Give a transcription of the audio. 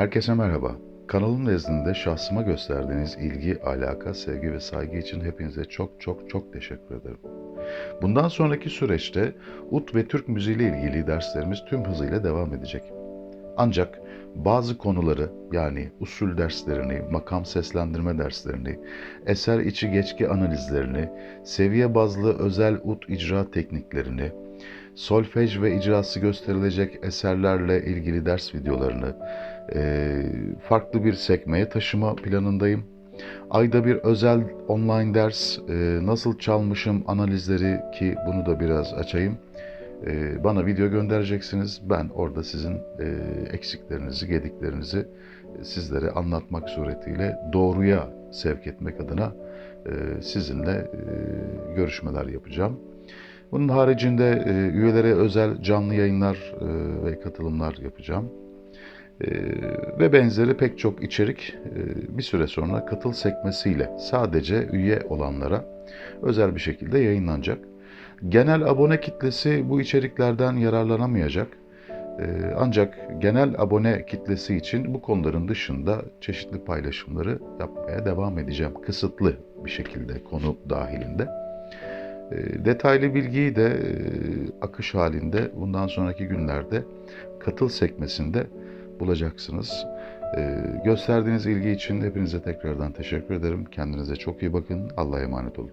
Herkese merhaba. Kanalım nezdinde şahsıma gösterdiğiniz ilgi, alaka, sevgi ve saygı için hepinize çok çok çok teşekkür ederim. Bundan sonraki süreçte ut ve Türk müziği ile ilgili derslerimiz tüm hızıyla devam edecek. Ancak bazı konuları yani usul derslerini, makam seslendirme derslerini, eser içi geçki analizlerini, seviye bazlı özel ut icra tekniklerini, solfej ve icrası gösterilecek eserlerle ilgili ders videolarını e, farklı bir sekmeye taşıma planındayım. Ayda bir özel online ders, e, nasıl çalmışım analizleri ki bunu da biraz açayım. E, bana video göndereceksiniz. Ben orada sizin e, eksiklerinizi, gediklerinizi e, sizlere anlatmak suretiyle doğruya sevk etmek adına e, sizinle görüşmeler yapacağım. Bunun haricinde üyelere özel canlı yayınlar ve katılımlar yapacağım. Ve benzeri pek çok içerik bir süre sonra katıl sekmesiyle sadece üye olanlara özel bir şekilde yayınlanacak. Genel abone kitlesi bu içeriklerden yararlanamayacak. E, ancak genel abone kitlesi için bu konuların dışında çeşitli paylaşımları yapmaya devam edeceğim. Kısıtlı bir şekilde konu dahilinde. E, Detaylı bilgiyi de e, akış halinde bundan sonraki günlerde katıl sekmesinde bulacaksınız. E, Gösterdiğiniz ilgi için hepinize tekrardan teşekkür ederim. Kendinize çok iyi bakın. Allah'a emanet olun.